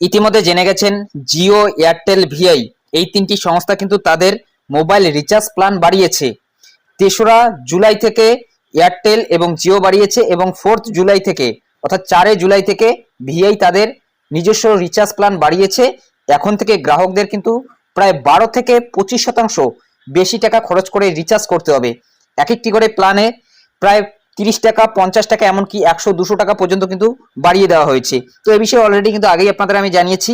ইতিমধ্যে জেনে গেছেন জিও এয়ারটেল ভিআই। এই তিনটি সংস্থা কিন্তু তাদের মোবাইল রিচার্জ প্ল্যান বাড়িয়েছে। তেসরা জুলাই থেকে এয়ারটেল এবং জিও বাড়িয়েছে এবং ফোর্থ জুলাই থেকে, অর্থাৎ চারে জুলাই থেকে ভিআই তাদের নিজস্ব রিচার্জ প্ল্যান বাড়িয়েছে। এখন থেকে গ্রাহকদের কিন্তু প্রায় বারো থেকে পঁচিশ শতাংশ বেশি টাকা খরচ করে রিচার্জ করতে হবে। এক একটি করে প্ল্যানে প্রায় তিরিশ টাকা, পঞ্চাশ টাকা, এমনকি একশো, দুশো টাকা পর্যন্ত কিন্তু বাড়িয়ে দেওয়া হয়েছে। তো এই বিষয়ে অলরেডি কিন্তু আগেই আপনাদের আমি জানিয়েছি।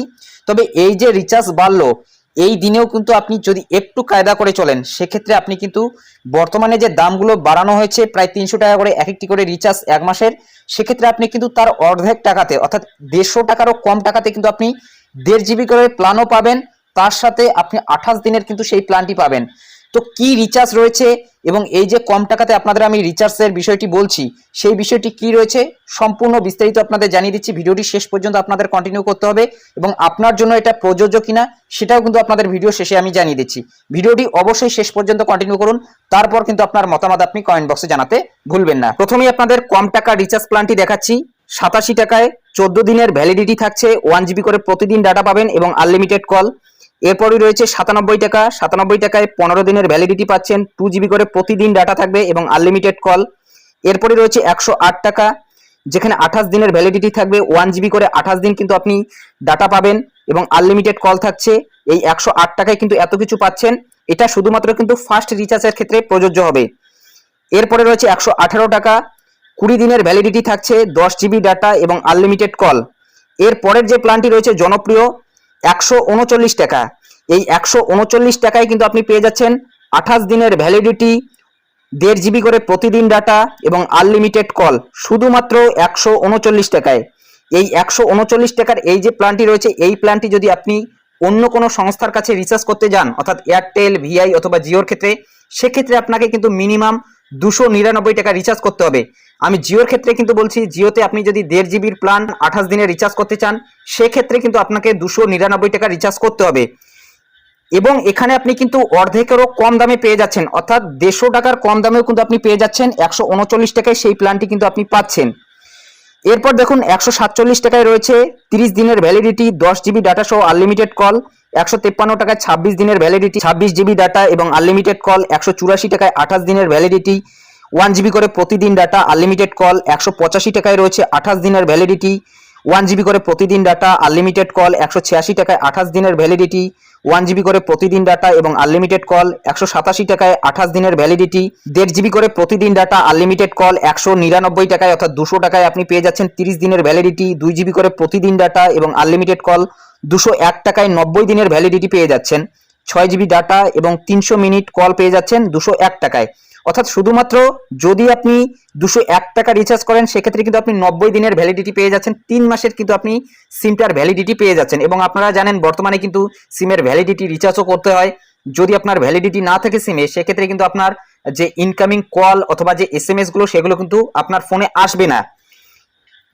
তবে এই যে রিচার্জ বাড়লো, এই দিনেও কিন্তু আপনি যদি একটু কায়দা করে চলেন, সেক্ষেত্রে আপনি কিন্তু বর্তমানে যে দামগুলো বাড়ানো হয়েছে, প্রায় তিনশো টাকা করে এক একটি করে রিচার্জ এক মাসের, সেক্ষেত্রে আপনি কিন্তু তার অর্ধেক টাকাতে, অর্থাৎ দেড়শো টাকারও কম টাকাতে কিন্তু আপনি দেড় জিবি করে প্ল্যানও পাবেন। তার সাথে আপনি আঠাশ দিনের কিন্তু সেই প্ল্যানটি পাবেন। তো কি রিচার্জ রয়েছে এবং এই যে কম টাকাতে আপনাদের আমি রিচার্জের বিষয়টি বলছি, সেই বিষয়টি কি রয়েছে সম্পূর্ণ বিস্তারিত আপনাদের জানিয়ে দিচ্ছি। ভিডিওটি শেষ পর্যন্ত আপনাদের কন্টিনিউ করতে হবে এবং আপনার জন্য এটা প্রযোজ্য কিনা সেটাও কিন্তু আপনাদের ভিডিও শেষে আমি জানিয়ে দিচ্ছি। ভিডিওটি অবশ্যই শেষ পর্যন্ত কন্টিনিউ করুন, তারপর কিন্তু আপনার মতামত আপনি কমেন্ট বক্সে জানাতে ভুলবেন না। প্রথমেই আপনাদের কম টাকা রিচার্জ প্ল্যানটি দেখাচ্ছি। সাতাশি টাকায় চোদ্দ দিনের ভ্যালিডিটি থাকছে ওয়ান জিবি করে প্রতিদিন ডাটা পাবেন এবং আনলিমিটেড কল এরপরই রয়েছে সাতানব্বই টাকা। সাতানব্বই টাকায় পনেরো দিনের ভ্যালিডিটি পাচ্ছেন। টু জিবি করে প্রতিদিন ডাটা থাকবে এবং আনলিমিটেড কল এরপরে রয়েছে একশো আট টাকা, যেখানে আঠাশ দিনের ভ্যালিডিটি থাকবে। ওয়ান জিবি করে আঠাশ দিন কিন্তু আপনি ডাটা পাবেন এবং আনলিমিটেড কল থাকছে। এই একশো আট টাকায় কিন্তু এত কিছু পাচ্ছেন। এটা শুধুমাত্র কিন্তু ফার্স্ট রিচার্জের ক্ষেত্রে প্রযোজ্য হবে। এরপরে রয়েছে একশো আঠারো টাকা। কুড়ি দিনের ভ্যালিডিটি থাকছে, দশ জিবি ডাটা এবং আনলিমিটেড কল এর পরের যে প্ল্যানটি রয়েছে জনপ্রিয় একশো উনচল্লিশ টাকা। এই একশো উনচল্লিশ টাকায় কিন্তু আপনি পেয়ে যাচ্ছেন আঠাশ দিনের ভ্যালিডিটি দেড় জিবি করে প্রতিদিন ডাটা এবং আনলিমিটেড কল শুধুমাত্র একশো উনচল্লিশ টাকায়। এই একশো উনচল্লিশ টাকার এই যে প্ল্যানটি রয়েছে, এই প্ল্যানটি যদি আপনি অন্য কোনো সংস্থার কাছে রিচার্জ করতে যান, অর্থাৎ এয়ারটেল ভিআই অথবা জিওর ক্ষেত্রে, সেক্ষেত্রে আপনাকে কিন্তু মিনিমাম দুশো নিরানব্বই টাকা রিচার্জ করতে হবে। আমি জিওর ক্ষেত্রে কিন্তু বলছি, জিওতে আপনি যদি দেড় জিবির প্ল্যান আঠাশ দিনে রিচার্জ করতে চান, সেক্ষেত্রে কিন্তু আপনাকে দুশো নিরানব্বই টাকা রিচার্জ করতে হবে। এবং এখানে আপনি কিন্তু অর্ধেকেরও কম দামে পেয়ে যাচ্ছেন। অর্থাৎ দেড়শো টাকার কম দামেও কিন্তু আপনি পেয়ে যাচ্ছেন, একশো উনচল্লিশ টাকায় সেই প্ল্যানটি কিন্তু আপনি পাচ্ছেন। এরপর দেখুন, একশো সাতচল্লিশ টাকায় রয়েছে তিরিশ দিনের ভ্যালিডিটি দশ জিবি ডাটা সহ আনলিমিটেড কল একশো তেপ্পান্ন টাকায় ছাব্বিশ দিনের ভ্যালিডিটি ছাব্বিশ জিবি ডাটা এবং আনলিমিটেড কল একশো চুরাশি টাকায় আঠাশ দিনের ভ্যালিডিটি ওয়ান জিবি করে প্রতিদিন ডাটা আনলিমিটেড কল একশো পঁচাশি টাকায় রয়েছে আঠাশ দিনের ভ্যালিডিটি ওয়ান জিবি করে প্রতিদিন ডাটা আনলিমিটেড কল একশো ছিয়াশি টাকায় আঠাশ দিনের ভ্যালিডিটি ওয়ান জিবি করে প্রতিদিন ডাটা এবং আনলিমিটেড কল একশো সাতাশি টাকায় আঠাশ দিনের ভ্যালিডিটি দেড় জিবি করে প্রতিদিন ডাটা আনলিমিটেড কল একশো নিরানব্বই টাকায় অর্থাৎ দুশো টাকায় আপনি পেয়ে যাচ্ছেন তিরিশ দিনের ভ্যালিডিটি দুই জিবি করে প্রতিদিন ডাটা এবং আনলিমিটেড কল দুশো এক টাকায় নব্বই দিনের ভ্যালিডিটি পেয়ে যাচ্ছেন। ছয় জিবি ডাটা এবং তিনশো মিনিট কল পেয়ে যাচ্ছেন দুশো এক টাকায়। অর্থাৎ শুধুমাত্র যদি আপনি দুশো এক টাকা রিচার্জ করেন, সেক্ষেত্রে কিন্তু আপনি নব্বই দিনের ভ্যালিডিটি পেয়ে যাচ্ছেন। তিন মাসের কিন্তু আপনি সিমটার ভ্যালিডিটি পেয়ে যাচ্ছেন। এবং আপনারা জানেন, বর্তমানে কিন্তু সিমের ভ্যালিডিটি রিচার্জও করতে হয়। যদি আপনার ভ্যালিডিটি না থাকে সিমে সেক্ষেত্রে কিন্তু আপনার যে ইনকামিং কল অথবা যে এস এমগুলো, সেগুলো কিন্তু আপনার ফোনে আসবে না।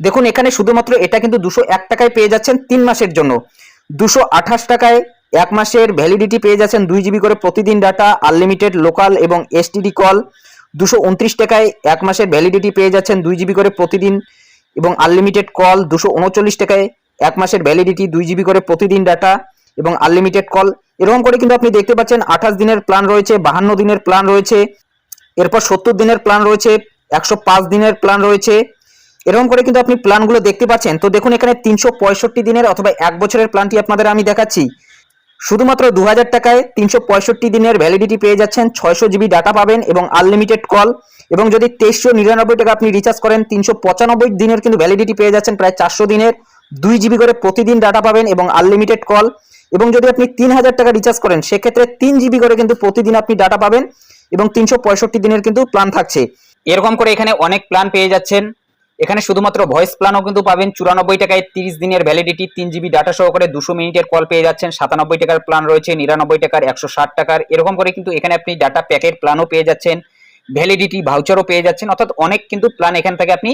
দেখুন, এখানে শুধুমাত্র এটা কিন্তু দুশো এক টাকায় পেয়ে যাচ্ছেন তিন মাসের জন্য। দুশো আঠাশ টাকায় এক মাসের ভ্যালিডিটি পেয়ে যাচ্ছেন দুই জিবি করে প্রতিদিন ডাটা আনলিমিটেড লোকাল এবং এসটিডি কল দুশো উনত্রিশ টাকায় এক মাসের ভ্যালিডিটি পেয়ে যাচ্ছেন দুই জিবি করে প্রতিদিন এবং আনলিমিটেড কল দুশো উনচল্লিশ টাকায় এক মাসের ভ্যালিডিটি দুই জিবি করে প্রতিদিন ডাটা এবং আনলিমিটেড কল এরকম করে কিন্তু আপনি দেখতে পাচ্ছেন, আঠাশ দিনের প্ল্যান রয়েছে, বাহান্ন দিনের প্ল্যান রয়েছে, এরপর সত্তর দিনের প্ল্যান রয়েছে, একশো পাঁচ দিনের প্ল্যান রয়েছে এরকম করে কিন্তু আপনি প্ল্যানগুলো দেখতে পাচ্ছেন। তো দেখুন, এখানে তিনশো পঁয়ষট্টি দিনের অথবা এক বছরের প্ল্যানটি আপনাদের আমি দেখাচ্ছি। শুধুমাত্র দু হাজার টাকায় তিনশো পঁয়ষট্টি দিনের ভ্যালিডিটি পেয়ে যাচ্ছেন, ছয়শো জিবি ডাটা পাবেন এবং আনলিমিটেড কল এবং যদি তেইশশো নিরানব্বই টাকা আপনি রিচার্জ করেন, তিনশো পঁচানব্বই দিনের কিন্তু ভ্যালিডিটি পেয়ে যাচ্ছেন, প্রায় চারশো দিনের। দুই জিবি করে প্রতিদিন ডাটা পাবেন এবং আনলিমিটেড কল এবং যদি আপনি তিন হাজার টাকা রিচার্জ করেন, সেক্ষেত্রে তিন জিবি করে কিন্তু প্রতিদিন আপনি ডাটা পাবেন এবং তিনশো পঁয়ষট্টি দিনের কিন্তু প্ল্যান থাকছে। এরকম করে এখানে অনেক প্ল্যান পেয়ে যাচ্ছেন। এখানে শুধুমাত্র ভয়েস প্ল্যানও কিন্তু পাবেন। চুরানব্বই টাকায় তিরিশ দিনের ভ্যালিডিটি তিন জিবি ডাটা সহকারে দুশো মিনিটের কল পেয়ে যাচ্ছেন। সাতানব্বই টাকার প্ল্যান রয়েছে, নিরানব্বই টাকার একশো ষাট টাকার। এরকম করে কিন্তু এখানে আপনি ডাটা প্যাকেট প্ল্যানও পেয়ে যাচ্ছেন। ভ্যালিডিটি ভাউচারও পেয়ে যাচ্ছেন। অর্থাৎ অনেক কিন্তু প্ল্যান এখান থেকে আপনি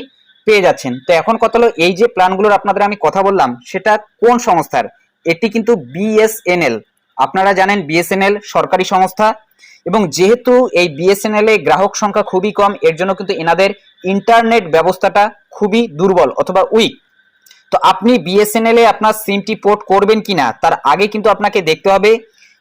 পেয়ে যাচ্ছেন। তো এখন কথা হলো, এই যে প্ল্যানগুলোর আপনাদের আমি কথা বললাম, সেটা কোন সংস্থার? এটি কিন্তু বিএসএনএল আপনারা জানেন বিএসএনএল সরকারি সংস্থা এবং যেহেতু এই বিএসএনএল এ গ্রাহক সংখ্যা খুবই কম, এর জন্য কিন্তু এনাদের ইন্টারনেট ব্যবস্থাটা খুবই দুর্বল অথবা উইক। তো আপনি বিএসএনএল এ আপনার সিমটি পোর্ট করবেন কিনা, তার আগে কিন্তু আপনাকে দেখতে হবে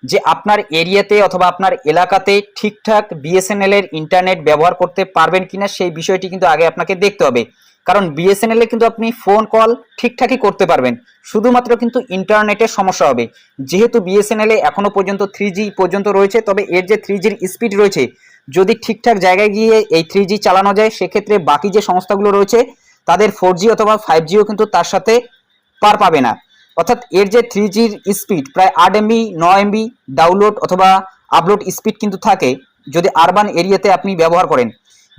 যে আপনার এরিয়াতে অথবা আপনার এলাকাতে ঠিকঠাক বিএসএনএল এর ইন্টারনেট ব্যবহার করতে পারবেন কিনা, সেই বিষয়টি কিন্তু আগে আপনাকে দেখতে হবে। কারণ বিএসএনএল এ কিন্তু আপনি ফোন কল ঠিকঠাকই করতে পারবেন। শুধুমাত্র কিন্তু ইন্টারনেটের সমস্যা হবে। যেহেতু বিএসএনএল এ এখনও পর্যন্ত থ্রি পর্যন্ত রয়েছে, তবে এর যে থ্রি স্পিড রয়েছে, যদি ঠিকঠাক জায়গায় গিয়ে এই থ্রি চালানো যায়, সেক্ষেত্রে বাকি যে সংস্থাগুলো রয়েছে, তাদের ফোর অথবা ফাইভ কিন্তু তার সাথে পার পাবে না। অর্থাৎ এর যে থ্রি জির স্পিড প্রায় আট এমবি ন এমবি ডাউনলোড অথবা আপলোড স্পিড কিন্তু থাকে, যদি আরবান এরিয়াতে আপনি ব্যবহার করেন।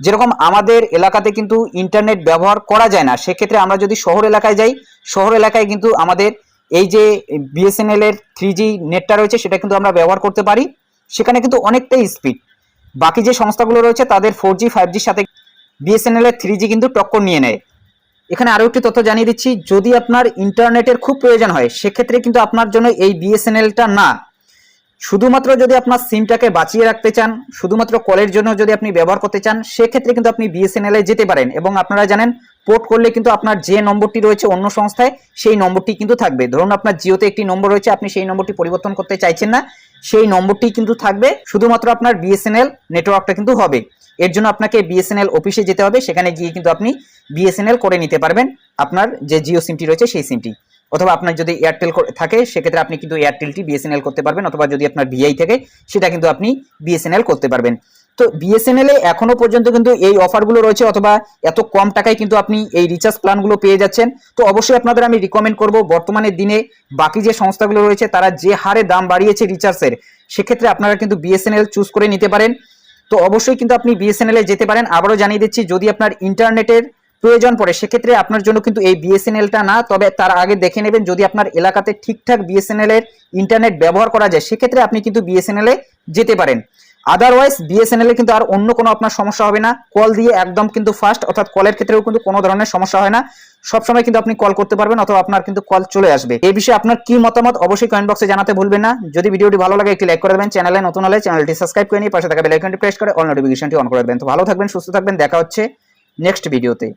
যেরকম আমাদের এলাকাতে কিন্তু ইন্টারনেট ব্যবহার করা যায় না, সেক্ষেত্রে আমরা যদি শহর এলাকায় যাই, শহর এলাকায় কিন্তু আমাদের এই যে বিএসএনএল এর থ্রি জি নেটটা রয়েছে, সেটা কিন্তু আমরা ব্যবহার করতে পারি। সেখানে কিন্তু অনেকটাই স্পিড বাকি যে সংস্থাগুলো রয়েছে, তাদের ফোর জি ফাইভ জির সাথে বিএসএনএল এর থ্রি জি কিন্তু টক্কর নিয়ে নেয়। এখানে আরও একটি তথ্য জানিয়ে দিচ্ছি, যদি আপনার ইন্টারনেটের খুব প্রয়োজন হয়, সেক্ষেত্রে কিন্তু আপনার জন্য এই বিএসএনএলটা না। শুধুমাত্র যদি আপনার সিমটাকে বাঁচিয়ে রাখতে চান, শুধুমাত্র কলের জন্য যদি আপনি ব্যবহার করতে চান, সেক্ষেত্রে কিন্তু আপনি বিএসএনএল এ যেতে পারেন। এবং আপনারা জানেন পোর্ট করলে কিন্তু আপনার যে নম্বরটি রয়েছে অন্য সংস্থায়, সেই নম্বরটি কিন্তু থাকবে। ধরুন আপনার জিওতে একটি নম্বর রয়েছে, আপনি সেই নম্বরটি পরিবর্তন করতে চাইছেন না, সেই নম্বরটি কিন্তু থাকবে। শুধুমাত্র আপনার বিএসএনএল নেটওয়ার্কটা কিন্তু হবে। এর জন্য আপনাকে বিএসএনএল অফিসে যেতে হবে। সেখানে গিয়ে কিন্তু আপনি বিএসএনএল করে নিতে পারবেন আপনার যে জিও সিমটি রয়েছে, সেই সিমটি। অথবা আপনার যদি এয়ারটেল থাকে, সেক্ষেত্রে আপনি কিন্তু এয়ারটেলটি বিএসএনএল করতে পারবেন, অথবা যদি আপনার ভিআই থাকে, সেটা কিন্তু আপনি বিএসএনএল করতে পারবেন। তো বিএসএনএল এ এখনও পর্যন্ত কিন্তু এই অফারগুলো রয়েছে, অথবা এত কম টাকায় কিন্তু আপনি এই রিচার্জ প্ল্যানগুলো পেয়ে যাচ্ছেন। তো অবশ্যই আপনাদের আমি রিকমেন্ড করব, বর্তমানের দিনে বাকি যে সংস্থাগুলো রয়েছে, তারা যে হারে দাম বাড়িয়েছে রিচার্জের সেক্ষেত্রে আপনারা কিন্তু বিএসএনএল চুজ করে নিতে পারেন। তো অবশ্যই কিন্তু আপনি বিএসএনএল এ যেতে পারেন। আবারও জানিয়ে দিচ্ছি, যদি আপনার ইন্টারনেটের প্রয়োজন পড়ে। সেক্ষেত্রে আপনার জন্য কিন্তু এই বিএসএনএলটা না, তবে তার আগে দেখে নেবেন যদি আপনার এলাকাতে ঠিকঠাক বিএসএনএল এর ইন্টারনেট ব্যবহার করা যায়, সেক্ষেত্রে আপনি কিন্তু বিএসএনএল এ যেতে পারেন। আদারওয়াইজ বিএসএনএল এ কিন্তু আর অন্য কোনো আপনার সমস্যা হবে না। কল দিয়ে একদম কিন্তু ফাস্ট অর্থাৎ কলের ক্ষেত্রেও কিন্তু কোনো ধরনের সমস্যা হয় না। সবসময় কিন্তু আপনি কল করতে পারবেন, অথবা আপনার কিন্তু কল চলে আসবে। এই বিষয়ে আপনার কি মতামত অবশ্যই কমেন্ট বক্সে জানাতে ভুলবেন না। যদি ভিডিওটি ভালো লাগে, একটি লাইক করে দেবেন। চ্যানেলে নতুন হলে চ্যানেলটি সাবস্ক্রাইব করে নিয়ে পাশে থাকা বেল আইকনটি প্রেস করে অল নোটিফিকেশনটি অন করে দেবেন। তো ভালো থাকবেন, সুস্থ থাকবেন। দেখা হচ্ছে নেক্সট ভিডিওতে